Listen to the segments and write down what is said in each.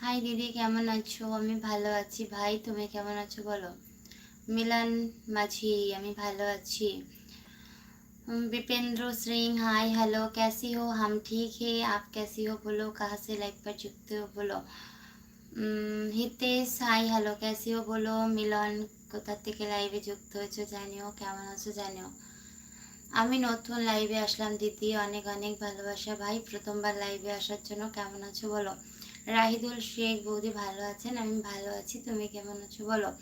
High দিদি কেমন আছো আমি ভালো আছি ভাই তুমি কেমন আছো বলো মিলন মাঝি আমি ভালো আছি उम, विपेंद्र सिंह हाय हेलो कैसी हो हम ठीक है आप कैसी हो बोलो कहाँ से लाइव पर जुड़ते हो बोलो উম, হিতেশ হাই হ্যালো ক্যাসিও বলো মিলন কোথা থেকে লাইভে যুক্ত হয়েছো জানিও কেমন আছো জানিও আমি নতুন লাইভে আসলাম দিদি অনেক অনেক ভালোবাসা ভাই প্রথমবার লাইভে আসার জন্য কেমন আছো বলো রাহিদুল শেখ বৌদি ভালো আছেন? আমি ভালো আছি, তুমি কেমন আছো? বলো।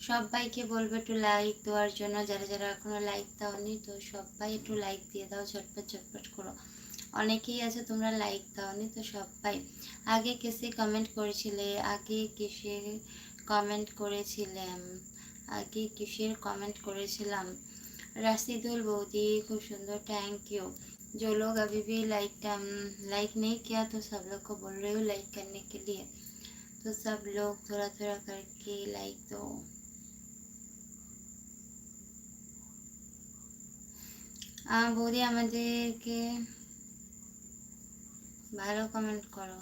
সবাইকে বলব একটু লাইক দেওয়ার জন্য। যারা যারা এখনও লাইক দাওনি, তো সবাই একটু লাইক দিয়ে দাও, ঝটপট ঝটপট করো। অনেকেই আছে, তোমরা লাইক দাওনি, তো সবাই। আগে কেসে কমেন্ট করেছিলে, আগে কেসে কমেন্ট করেছিলাম, আগে কিসের কমেন্ট করেছিলাম। রাশিদুল বৌদি, খুব সুন্দর থ্যাংক ইউ जो लोग अभी भी लाइक लाइक नहीं किया तो सब लोग को बोल रही हूँ लाइक करने के लिए तो सब लोग थोड़ा थोड़ा करके लाइक दो আহ, বৌদি আমাদেরকে ভালো কমেন্ট করো